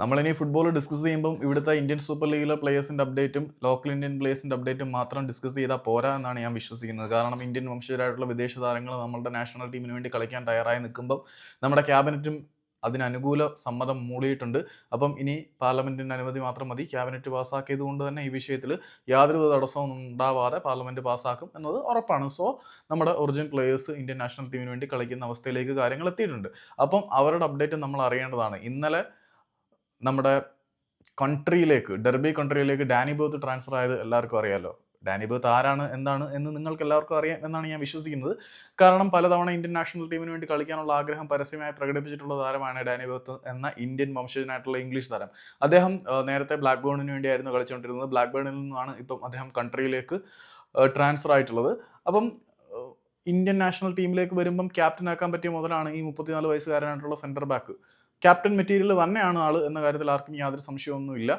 നമ്മളിനി football discuss ചെയ്യുമ്പം ഇവിടുത്തെ ഇന്ത്യൻ സൂപ്പർ ലീഗിലെ പ്ലേയേഴ്സിന്റെ അപ്ഡേറ്റും ലോക്കൽ ഇന്ത്യൻ പ്ലേയേഴ്സിന്റെ അപ്ഡേറ്റും മാത്രം ഡിസ്കസ് ചെയ്താൽ പോരാ എന്നാണ് ഞാൻ വിശ്വസിക്കുന്നത്. കാരണം ഇന്ത്യൻ വംശജരായിട്ടുള്ള വിദേശ താരങ്ങൾ നമ്മുടെ നാഷണൽ ടീമിന് വേണ്ടി കളിക്കാൻ തയ്യാറായി നിൽക്കുമ്പം നമ്മുടെ ക്യാബിനറ്റും അതിനനുകൂല സമ്മതം മൂളിയിട്ടുണ്ട്. അപ്പം ഇനി പാർലമെന്റിന്റെ അനുമതി മാത്രം മതി. ക്യാബിനറ്റ് പാസ്സാക്കിയത് കൊണ്ട് തന്നെ ഈ വിഷയത്തിൽ യാതൊരു തടസ്സവും ഉണ്ടാവാതെ പാർലമെന്റ് പാസ്സാക്കും എന്നത് ഉറപ്പാണ്. സോ നമ്മുടെ ഒറിജിനൽ പ്ലേയേഴ്സ് ഇന്ത്യൻ നാഷണൽ ടീമിന് വേണ്ടി കളിക്കുന്ന അവസ്ഥയിലേക്ക് കാര്യങ്ങൾ എത്തിയിട്ടുണ്ട്. അപ്പം അവരുടെ അപ്ഡേറ്റ് നമ്മൾ അറിയേണ്ടതാണ്. ഇന്നലെ നമ്മുടെ കൺട്രിയിലേക്ക് ഡെർബി കൺട്രിയിലേക്ക് ഡാനി ബോത്ത് ട്രാൻസ്ഫർ ആയത് എല്ലാവർക്കും അറിയാലോ. ഡാനി ബോത്ത് ആരാണ് എന്താണ് എന്ന് നിങ്ങൾക്ക് എല്ലാവർക്കും അറിയാം എന്നാണ് ഞാൻ വിശ്വസിക്കുന്നത്. കാരണം പലതവണ ഇന്ത്യൻ നാഷണൽ ടീമിന് വേണ്ടി കളിക്കാനുള്ള ആഗ്രഹം പരസ്യമായി പ്രകടിപ്പിച്ചിട്ടുള്ള താരമാണ് ഡാനി ബോത്ത് എന്ന ഇന്ത്യൻ വംശജനായിട്ടുള്ള ഇംഗ്ലീഷ് താരം. അദ്ദേഹം നേരത്തെ ബ്ലാക്ക് ബേണിന് വേണ്ടിയായിരുന്നു കളിച്ചുകൊണ്ടിരുന്നത്. ബ്ലാക്ക് ബേണിൽ നിന്നാണ് ഇപ്പം അദ്ദേഹം കൺട്രിയിലേക്ക് ട്രാൻസ്ഫർ ആയിട്ടുള്ളത്. അപ്പം ഇന്ത്യൻ നാഷണൽ ടീമിലേക്ക് വരുമ്പം ക്യാപ്റ്റൻ ആക്കാൻ പറ്റിയ മുതലാണ് ഈ മുപ്പത്തിനാല് വയസ്സുകാരനായിട്ടുള്ള സെന്റർ ബാക്ക് ക്യാപ്റ്റൻ മെറ്റീരിയൽ തന്നെയാണ് ആൾ എന്ന കാര്യത്തിൽ ആർക്കും യാതൊരു സംശയമൊന്നുമില്ല.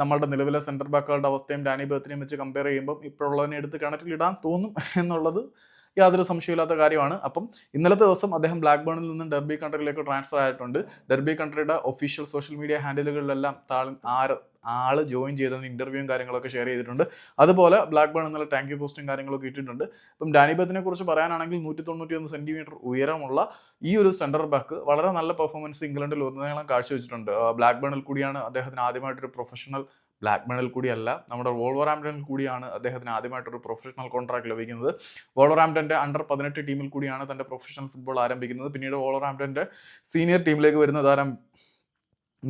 നമ്മളുടെ നിലവിലെ സെന്റർ ബാക്കുകളുടെ അവസ്ഥയും ഡാനി ബേത്തിനെയും വെച്ച് കമ്പയർ ചെയ്യുമ്പോൾ ഇപ്പോഴുള്ളതിനെ എടുത്ത് ഇടാൻ തോന്നും എന്നുള്ളത് യാതൊരു സംശയമില്ലാത്ത കാര്യമാണ്. അപ്പം ഇന്നലത്തെ ദിവസം അദ്ദേഹം ബ്ലാക്ക്ബേണിൽ നിന്നും ഡെർബി കൺട്രിയിലേക്ക് ട്രാൻസ്ഫർ ആയിട്ടുണ്ട്. ഡെർബി കൺട്രിയുടെ ഒഫീഷ്യൽ സോഷ്യൽ മീഡിയ ഹാൻഡിലുകളിലെല്ലാം താൾ ആര് ആൾ ജോയിൻ ചെയ്തതിന് ഇന്റർവ്യൂവും കാര്യങ്ങളൊക്കെ ഷെയർ ചെയ്തിട്ടുണ്ട്. അതുപോലെ ബ്ലാക്ക് ബേൺ എന്നുള്ള ടാങ്ക് പോസ്റ്റും കാര്യങ്ങളൊക്കെ ഇട്ടിട്ടുണ്ട്. ഇപ്പം ഡാനിബത്തിനെ കുറിച്ച് പറയാനാണെങ്കിൽ നൂറ്റി തൊണ്ണൂറ്റി ഒന്ന് സെന്റിമീറ്റർ ഉയരമുള്ള ഈ ഒരു സെന്റർ ബാക്ക് വളരെ നല്ല പെർഫോമൻസ് ഇംഗ്ലണ്ടിൽ ഉടനീളം കാഴ്ചവെച്ചിട്ടുണ്ട്. ബ്ലാക്ക് ബേണിൽ കൂടിയാണ് അദ്ദേഹത്തിന് ആദ്യമായിട്ടൊരു പ്രൊഫഷണൽ ബ്ലാക്ക് ബേണിൽ കൂടിയല്ല നമ്മുടെ വോൾവറാംപ്ടണിൽ കൂടിയാണ് അദ്ദേഹത്തിന് ആദ്യമായിട്ടൊരു പ്രൊഫഷണൽ കോൺട്രാക്ട് ലഭിക്കുന്നത്. വോളറാംപ്ടന്റെ അണ്ടർ പതിനെട്ട് ടീമിൽ കൂടിയാണ് തന്റെ പ്രൊഫഷണൽ ഫുട്ബോൾ ആരംഭിക്കുന്നത്. പിന്നീട് വോളറാംപ്ടന്റെ സീനിയർ ടീമിലേക്ക് വരുന്ന താരം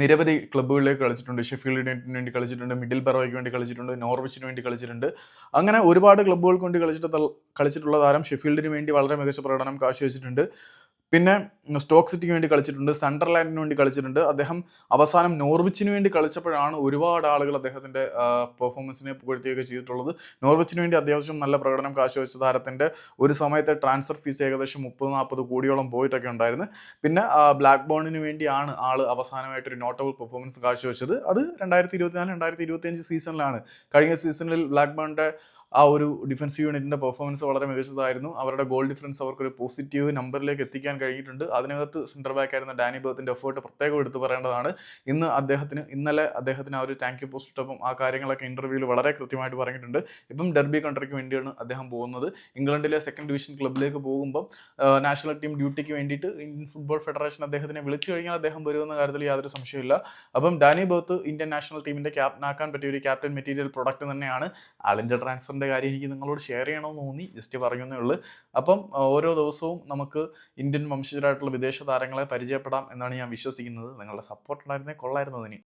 നിരവധി ക്ലബ്ബുകളിലേക്ക് കളിച്ചിട്ടുണ്ട്. ഷെഫീൽഡ് വേണ്ടി കളിച്ചിട്ടുണ്ട്. മിഡിൽ ബറോയ്ക്ക് വേണ്ടി കളിച്ചിട്ടുണ്ട്. നോർവിച്ചിന് വേണ്ടി കളിച്ചിട്ടുണ്ട്. അങ്ങനെ ഒരുപാട് ക്ലബ്ബുകൾക്ക് വേണ്ടി കളിച്ചിട്ട് കളിച്ചിട്ടുള്ള താരം ഷെഫീൽഡിന് വേണ്ടി വളരെ മികച്ച പ്രകടനം കാഴ്ചവെച്ചിട്ടുണ്ട്. പിന്നെ സ്റ്റോക്ക് സിറ്റിക്ക് വേണ്ടി കളിച്ചിട്ടുണ്ട് സണ്ടർലാൻഡിന് വേണ്ടി കളിച്ചിട്ടുണ്ട്. അദ്ദേഹം അവസാനം നോർവിച്ചിന് വേണ്ടി കളിച്ചപ്പോഴാണ് ഒരുപാട് ആളുകൾ അദ്ദേഹത്തിന്റെ പെർഫോമൻസിനെ പുകഴ്ത്തുകയൊക്കെ ചെയ്തിട്ടുള്ളത്. നോർവിച്ചിന് വേണ്ടി അത്യാവശ്യം നല്ല പ്രകടനം കാഴ്ചവെച്ച താരത്തിന്റെ ഒരു സമയത്തെ ട്രാൻസ്ഫർ ഫീസ് ഏകദേശം മുപ്പത് നാൽപ്പത് കോടിയോളം പോയിട്ടൊക്കെ ഉണ്ടായിരുന്നു. പിന്നെ ബ്ലാക്ക് ബോണിന് വേണ്ടിയാണ് ആൾ അവസാനമായിട്ട് ഒരു നോട്ടബിൾ പെർഫോമൻസ് കാഴ്ചവെച്ചത്. അത് രണ്ടായിരത്തി ഇരുപത്തിനാല് രണ്ടായിരത്തി ഇരുപത്തി അഞ്ച് സീസണിലാണ് കഴിഞ്ഞ സീസണിൽ ബ്ലാക്ക് ബോണിന്റെ ആ ഒരു ഡിഫൻസീവ് യൂണിറ്റിന്റെ പെർഫോമൻസ് വളരെ മികച്ചതായിരുന്നു. അവരുടെ ഗോൾ ഡിഫറൻസ് അവർക്കൊരു പോസിറ്റീവ് നമ്പറിലേക്ക് എത്തിക്കാൻ കഴിഞ്ഞിട്ടുണ്ട്. അതിനകത്ത് സെന്റർ ബാക്ക് ആയിരുന്ന ഡാനി ബർത്തിന്റെ എഫേർട്ട് പ്രത്യേകം എടുത്തു പറയേണ്ടതാണ്. ഇന്ന് അദ്ദേഹത്തിന് ഇന്നലെ അദ്ദേഹത്തിന് ആ ഒരു താങ്ക് യു പോസ്റ്റ് ഇട്ടപ്പം ആ കാര്യങ്ങളൊക്കെ ഇന്റർവ്യൂവിൽ വളരെ കൃത്യമായിട്ട് പറഞ്ഞിട്ടുണ്ട്. ഇപ്പം ഡെർബി കൺട്രിക്ക് വേണ്ടിയാണ് അദ്ദേഹം പോകുന്നത്. ഇംഗ്ലണ്ടിലെ സെക്കൻഡ് ഡിവിഷൻ ക്ലബിലേക്ക് പോകുമ്പോൾ നാഷണൽ ടീം ഡ്യൂട്ടിക്ക് വേണ്ടിയിട്ട് ഇന്ത്യൻ ഫുട്ബോൾ ഫെഡറേഷൻ അദ്ദേഹത്തിനെ വിളിച്ചു കഴിഞ്ഞാൽ അദ്ദേഹം വരുമെന്ന കാര്യത്തിൽ യാതൊരു സംശയമില്ല അപ്പം ഡാനി ബർത്ത് ഇന്ത്യൻ നാഷണൽ ടീമിന്റെ ക്യാപ്റ്റനാക്കാൻ പറ്റിയ ഒരു ക്യാപ്റ്റൻ മെറ്റീരിയൽ പ്രൊഡക്റ്റ് തന്നെയാണ്. ആളിന്റെ ട്രാൻസ്ഫറിന്റെ കാര്യം എനിക്ക് നിങ്ങളോട് ഷെയർ ചെയ്യണമെന്ന് തോന്നി. ജസ്റ്റ് പറയുന്നേ ഉള്ളൂ. അപ്പം ഓരോ ദിവസവും നമുക്ക് ഇന്ത്യൻ വംശജരായിട്ടുള്ള വിദേശ താരങ്ങളെ പരിചയപ്പെടാം എന്നാണ് ഞാൻ വിശ്വസിക്കുന്നത്. നിങ്ങളുടെ സപ്പോർട്ട് ഉണ്ടായിരുന്നേ കൊള്ളായിരുന്നു അതിന്.